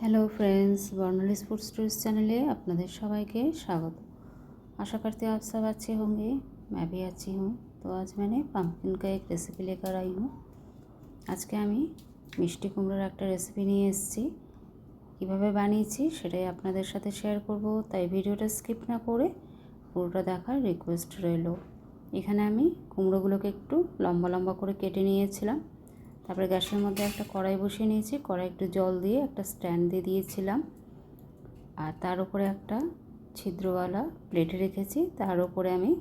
hello friends Barnali food stories चैनले আপনাদের সবাইকে স্বাগত आशा करते आप सब अच्छे होंगे मैं भी अच्छी हूँ तो आज मैंने পাম্পকিন का एक रेसिपी लेकर आई हूँ আজকে আমি মিষ্টি কুমড়োর একটা রেসিপি নিয়ে এসেছি কীভাবে বানিয়েছি সেটাই আপনাদের সাথে শেয়ার করব তাই ভিডিওটা স্কিপ না করে পুরোটা দেখার রিকোয়েস্ট রইল এখানে আমি কুমড়োগুলোকে একটু লম্বা লম্বা করে কেটে নিয়েছিলাম তারপরে গ্যাসের মধ্যে একটা কড়াই বসিয়ে নিয়েছি। কড়াই একটু জল দিয়ে একটা স্ট্যান্ড দিয়ে দিয়েছিলাম। আর তার উপরে একটা ছিদ্রওয়ালা প্লেটে রেখেছি। তার উপরে আমি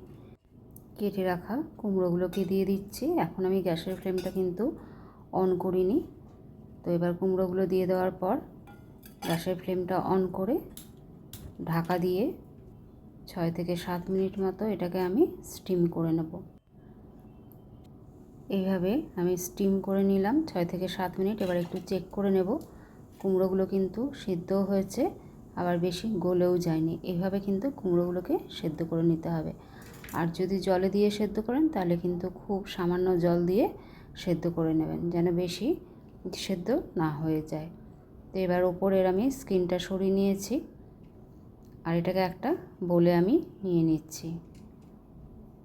কেটে রাখা কুমড়োগুলোকে দিয়ে দিচ্ছি। এখন আমি গ্যাসের ফ্লেমটা কিন্তু অন করিনি। তো এবার কুমড়োগুলো দিয়ে দেওয়ার পর গ্যাসের ফ্লেমটা অন করে ঢাকা দিয়ে ছয় থেকে সাত মিনিট মতো এটাকে আমি স্টিম করে নেব। এইভাবে আমি স্টিম করে নিলাম, ছয় থেকে সাত মিনিট। এবার একটু চেক করে নেব। কুমড়োগুলো কিন্তু সিদ্ধ হয়েছে, আবার বেশি গলেও যায়নি। এইভাবে কিন্তু কুমড়োগুলোকে সেদ্ধ করে নিতে হবে। আর যদি জলে দিয়ে সেদ্ধ করেন, তাহলে কিন্তু খুব সামান্য জল দিয়ে সেদ্ধ করে নেবেন, যেন বেশি সেদ্ধ না হয়ে যায়। তো এবার ওপরের আমি স্কিনটা সরিয়ে নিয়েছি, আর এটাকে একটা বলে আমি নিয়ে নিচ্ছি।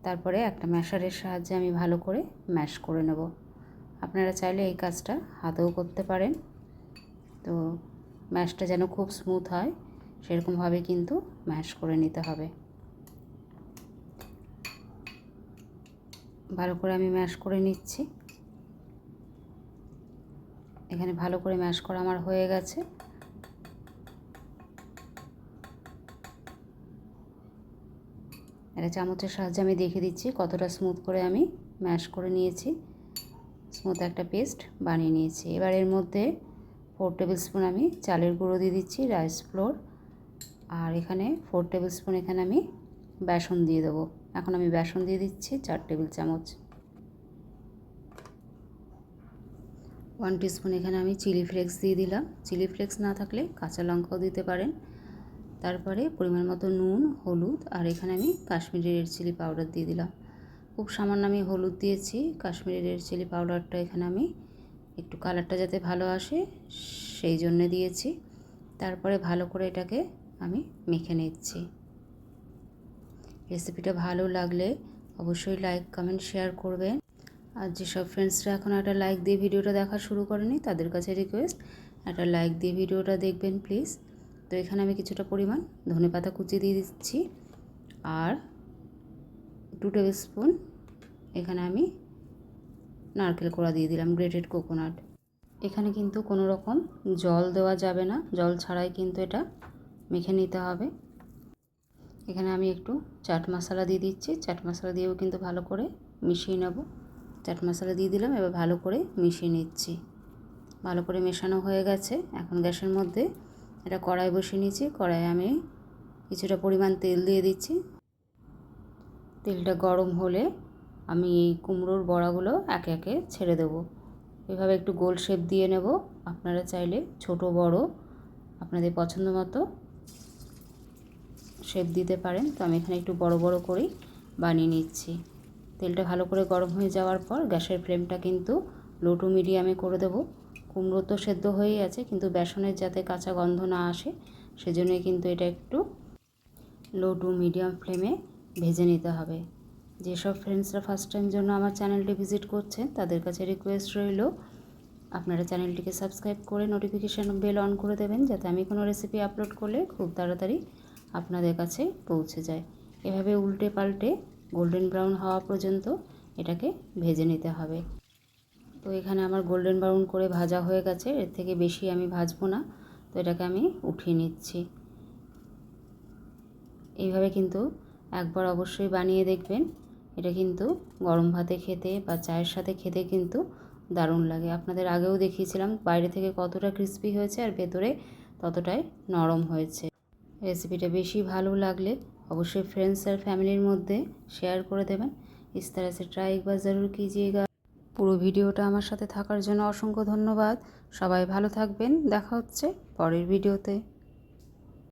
তারপরে একটা ম্যাশারের সাহায্যে আমি ভালো করে ম্যাশ করে নেব। আপনারা চাইলে এই কাজটা হাতেও করতে পারেন। তো ম্যাশটা যেন খুব স্মুথ হয়, সেরকমভাবে কিন্তু ম্যাশ করে নিতে হবে। ভালো করে আমি ম্যাশ করে নিচ্ছি। এখানে ভালো করে ম্যাশ করা আমার হয়ে গেছে। একটা চামচের সাহায্যে আমি দেখে দিচ্ছি কতটা স্মুথ করে আমি ম্যাশ করে নিয়েছি। স্মুথ একটা পেস্ট বানিয়ে নিয়েছি। এবার এর মধ্যে ফোর টেবিল স্পুন আমি চালের গুঁড়ো দিয়ে দিচ্ছি রাইস ফ্লোর আর এখানে ফোর টেবিল স্পুন এখানে আমি বেসন দিয়ে দেবো। এখন আমি বেসন দিয়ে দিচ্ছি চার টেবিল চামচ। ওয়ান টিস্পুন এখানে আমি চিলি ফ্লেক্স দিয়ে দিলাম। চিলি ফ্লেক্স না থাকলে কাঁচা লঙ্কাও দিতে পারেন। তারপরে পরিমাণ মতো নুন, হলুদ আর এখানে আমি কাশ্মীরি রেড চিলি পাউডার দিয়ে দিলাম। খুব সামান্য আমি হলুদ দিয়েছি, কাশ্মীরি রেড চিলি পাউডারটা এখানে আমি একটু কালারটা যাতে ভালো আসে সেই জন্য দিয়েছি। তারপরে ভালো করে এটাকে আমি মেখে নিচ্ছি। রেসিপিটা ভালো লাগলে অবশ্যই লাইক, কমেন্ট, শেয়ার করবেন। আর যেসব ফ্রেন্ডসরা এখন একটা লাইক দিয়ে ভিডিওটা দেখা শুরু করেনি, তাদের কাছে রিকোয়েস্ট, একটা লাইক দিয়ে ভিডিওটা দেখবেন প্লিজ। তো এখানে আমি কিছুটা পরিমাণ ধনে পাতা কুচি দিয়ে দিচ্ছি আর টু টেবিল স্পুন এখানে আমি নারকেল কোড়া দিয়ে দিলাম গ্রেটেড কোকোনাট এখানে কিন্তু কোনো রকম জল দেওয়া যাবে না, জল ছাড়াই কিন্তু এটা মেখে নিতে হবে। এখানে আমি একটু চাট মশলা দিয়ে দিচ্ছি, চাট মশলা দিয়েও কিন্তু ভালো করে মিশিয়ে নেব। চাট মশলা দিয়ে দিলাম, এবার ভালো করে মিশিয়ে নিচ্ছি। ভালো করে মেশানো হয়ে গেছে, এখন গ্যাসের মধ্যে এটা কড়াই বসিয়ে নিয়েছি, কড়াইয়ে আমি কিছুটা পরিমাণ তেল দিয়ে দিচ্ছি। তেলটা গরম হলে আমি এই কুমড়োর বড়াগুলো একে একে ছেড়ে দেবো। এভাবে একটু গোল শেপ দিয়ে নেব। আপনারা চাইলে ছোট, বড় আপনাদের পছন্দ মতো শেপ দিতে পারেন। তো আমি এখানে একটু বড় বড় করেই বানিয়ে নিচ্ছি। তেলটা ভালো করে গরম হয়ে যাওয়ার পর গ্যাসের ফ্লেমটা কিন্তু লো টু মিডিয়ামে করে দেবো। কুমড়ো তো সেদ্ধ হয়েই আছে, কিন্তু বেসনের যাতে কাঁচা গন্ধ না আসে, সেজন্যই কিন্তু এটা একটু লো টু মিডিয়াম ফ্লেমে ভেজে নিতে হবে। যেসব ফ্রেন্ডসরা ফার্স্ট টাইম জন্য আমার চ্যানেলটি ভিজিট করছেন, তাদের কাছে রিকোয়েস্ট রইল, আপনারা চ্যানেলটিকে সাবস্ক্রাইব করে নোটিফিকেশান বেল অন করে দেবেন, যাতে আমি কোনো রেসিপি আপলোড করলে খুব তাড়াতাড়ি আপনাদের কাছে পৌঁছে যায়। এভাবে উল্টে পাল্টে গোল্ডেন ব্রাউন হওয়া পর্যন্ত এটাকে ভেজে নিতে হবে। তো এখানে আমার গোল্ডেন ব্রাউন করে ভাজা হয়ে গেছে এর থেকে বেশি আমি ভাজবো না তো এটাকে আমি উঠিয়ে নিচ্ছি এইভাবে কিন্তু একবার অবশ্যই বানিয়ে দেখবেন এটা কিন্তু গরম ভাতে খেতে বা চায়ের সাথে খেতে কিন্তু দারুণ লাগে আপনাদের আগেও দেখিয়েছিলাম বাইরে থেকে কতটা ক্রিস্পি হয়েছে আর ভেতরে ততটাই নরম হয়েছে রেসিপিটা বেশি ভালো লাগলে অবশ্যই ফ্রেন্ডস আর ফ্যামিলির মধ্যে শেয়ার করে দেবেন ইস तरह से ट्राई एक बार ज़रूर कीजिएगा পুরো ভিডিওটা আমার সাথে থাকার জন্য অসংখ্য ধন্যবাদ। সবাই ভালো থাকবেন। দেখা হচ্ছে পরের ভিডিওতে।